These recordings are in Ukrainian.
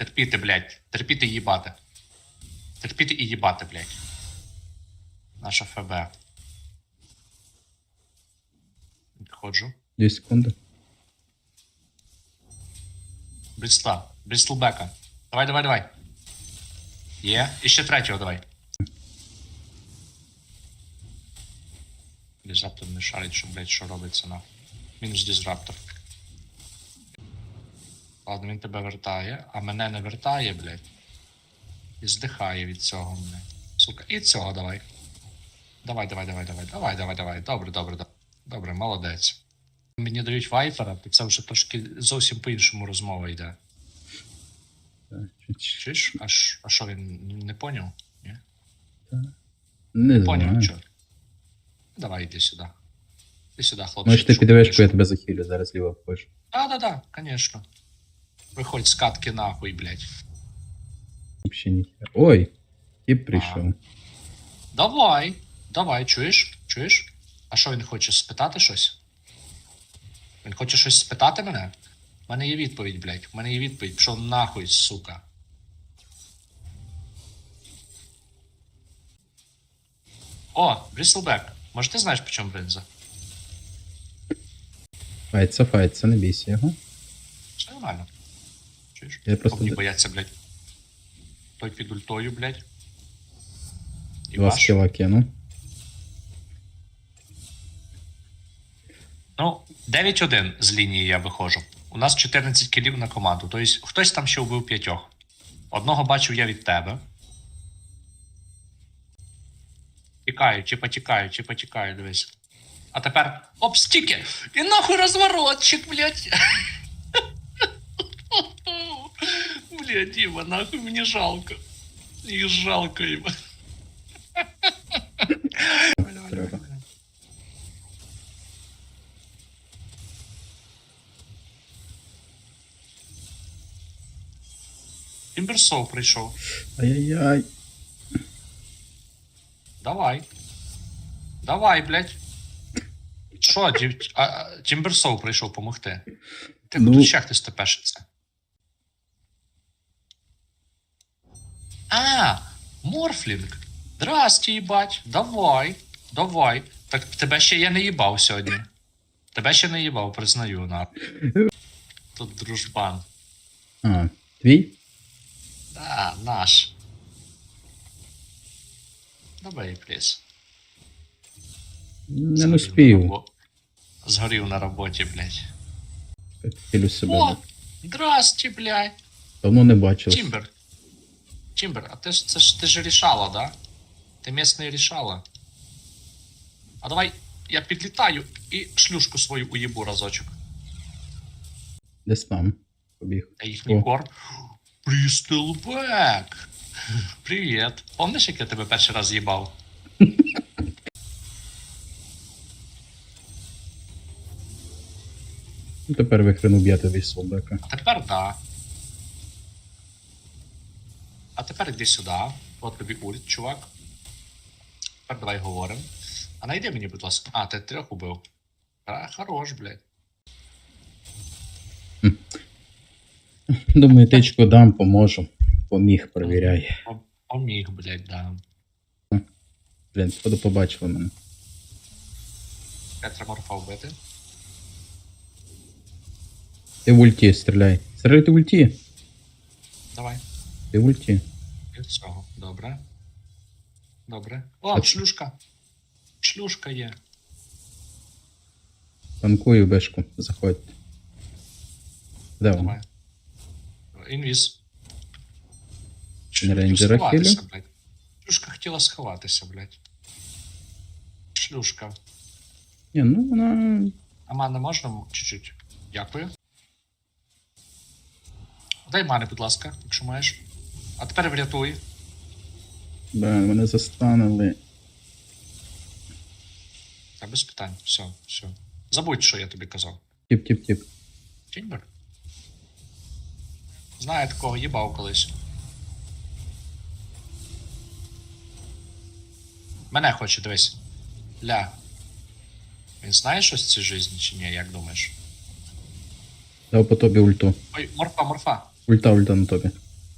Терпіти, блядь. Терпіти і їбати. Терпіти і їбати, блядь. Наша ФБ. Підходжу. Дві секунди. Брістла. Брістлбека. Давай, давай, давай. Є. І ще третього давай. Дізраптор не шарить, що, блядь, що робиться на. Мінус дізраптор. Ладно, він тебе вертає, а мене не вертає, блядь. І здихає від цього мене. Сука. І цього давай. Давай, давай, давай, давай, давай, давай, давай. Добре, добре, добре. Добре, молодець. Мені дають вайфера, то це вже трошки зовсім по-іншому розмова йде. Так, Чуєш? А, що він не поняв? Ні? Не Поняв, що? Давай іди сюди. Іди сюди, хлопчик. Може ти підвешку, я тебе захилю, зараз ліво вхожу. А, да, да, конечно. Виходь з катки нахуй, блядь. Взагалі ніхера. Ой, тип прийшов. Давай, давай, чуєш? Чуєш? А що він хоче спитати щось? Він хоче щось спитати мене? У мене є відповідь, блядь. У мене є відповідь. Пішов нахуй, сука. О, Бріслбек. Може ти знаєш, по чому бринза? Файтся, файтся, не бійся його. Все нормально. Чуєш? Я просто д- бояться, блядь. Той під ультою, блядь. І Два ваш. кину. Ну, 9-1 з лінії я виходжу. У нас 14 кілів на команду. Тобто хтось там ще вбив п'ятьох. Одного бачив я від тебе. Тікаю, чи потікаю, чи потікаю, дивись. А тепер. Оп, стіки! І нахуй розворотчик, блядь. Блядь, Діма, нахуй мені жалко. Їх жалко їм. Треба. Тімберсов прийшов. Ай-яй-яй. Давай. Давай, блядь. Що, Тімберсов прийшов помогти. Ти Ну. тут ще хтось А, Морфлінг. Здрасте, їбать. Давай. Давай. Так тебе ще я не їбав сьогодні. Тебе ще не їбав, признаю, на. Тут дружбан. А, твій? Да, наш. Давай, пліс. Не не успів. Згорів на роботі, блядь. Хилю себе. О! Здрасте, блядь. Давно не бачив. Тімбер. Тімбер, а ти ж це ж ти ж рішала, да? Ти місний рішала. А давай я підлітаю і шлюшку свою уїбу разочок. Де спам? Побіг. Та їхній кор. Прістелбек! Привіт. Помниш, як я тебе перший раз їбав? Тепер вихрен уб'яти від Солбека. А тепер да. А тепер іди сюди. От тобі ульт, чувак. Тепер давай говоримо. А найди мені, будь ласка. А, ти трьох убив. А, хорош, блядь. Думаю, тичку дам, поможу. Поміг, перевіряй. Пом- Поміг, блядь, да. Блін, походу побачили мене. Петра морфа вбити. Ти в ульті, стріляй. Стріляй ти в ульті. Давай. Ти в ульті. Від цього. Добре. Добре. О, шлюшка. Шлюшка є. Танкую бешку. Заходь. Де вона? Давай. Інвіз. Не рейнджера сховатися, блядь. Шлюшка хотіла сховатися, блядь. Шлюшка. Ні, ну вона. А мани можна чуть-чуть? Дякую. Дай мани, будь ласка, якщо маєш. А тепер врятуй. Блін, мене застанили. Та без питань. Все, все. Забудь, що я тобі казав. Тіп, тіп, тіп. Тіньбер. Знаю, такого їбав колись. Мене хоче, дивись. Ля. Він знає щось в цій житті чи ні, як думаєш? Дав по тобі ульту. Ой, морфа, морфа. Ульта, ульта на тобі.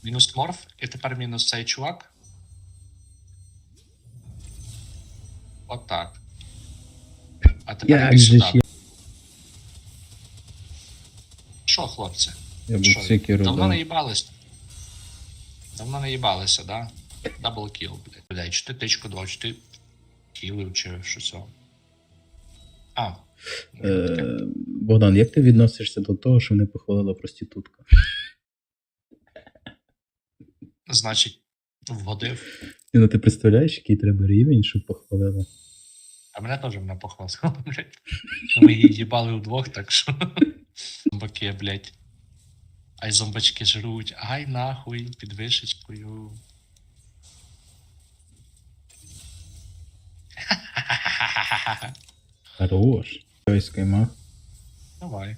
Мінус морф, і тепер мінус цей чувак. Отак. А тепер іди сюди. я, Що, хлопці? я був Що, давно дав. не їбались? Давно не їбалися, да? Дабл кіл, блядь. Блядь, чи ти тичку дав, чи ти кілив, чи що. А. ну. Е, Богдан, як ти відносишся до того, що мене похвалила проститутка? Значить, вгодив. Ні, Ну ти представляєш, який треба рівень, щоб похвалила? А мене теж мене похвалили, блядь. Ну, Ми її їбали вдвох, так що. Зомбаки, блядь. Ай зомбачки жруть. Ай нахуй, під вишечкою. Хорош. Ой, скаймах. Давай.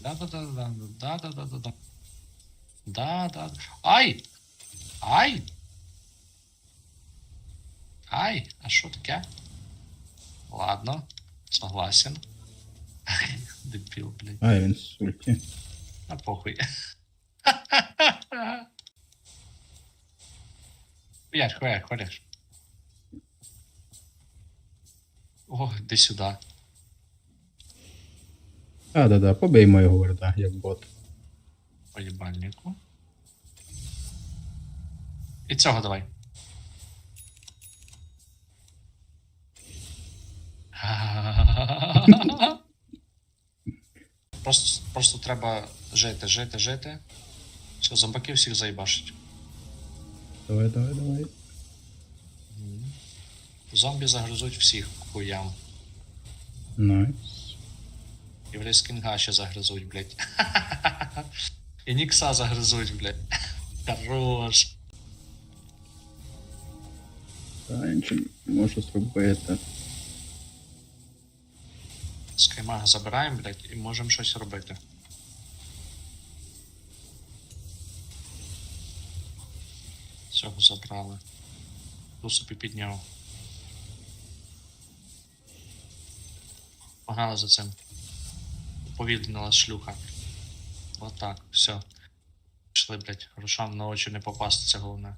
Да-да-да-да. Да-да-да-да-да. Да-да. Ай! Ай! Ай! А що таке? Ладно, согласен. Дебіл, блядь. А, він в сульті. А похуй. Хуярь, хуярь, хуярь. О, іди сюди. А, да-да, побий моєго ворда, як бот. По їбальнику. І цього давай. Просто, просто треба жити, жити, жити. Все, зомбаки всіх заїбашить. Давай, давай, давай. Зомбі загризуть всіх хуям. Найс. І в Рейскінга ще загризуть, блядь. І Нікса загризуть, блядь. Хорош. Та не можу зробити. Скаймага забираємо, блядь, і можемо щось робити. Цього забрали. Ту собі підняв. Погнали за цим. Повільнила шлюха. Отак, все. Пішли, блядь, грошам на очі не попасти, це головне.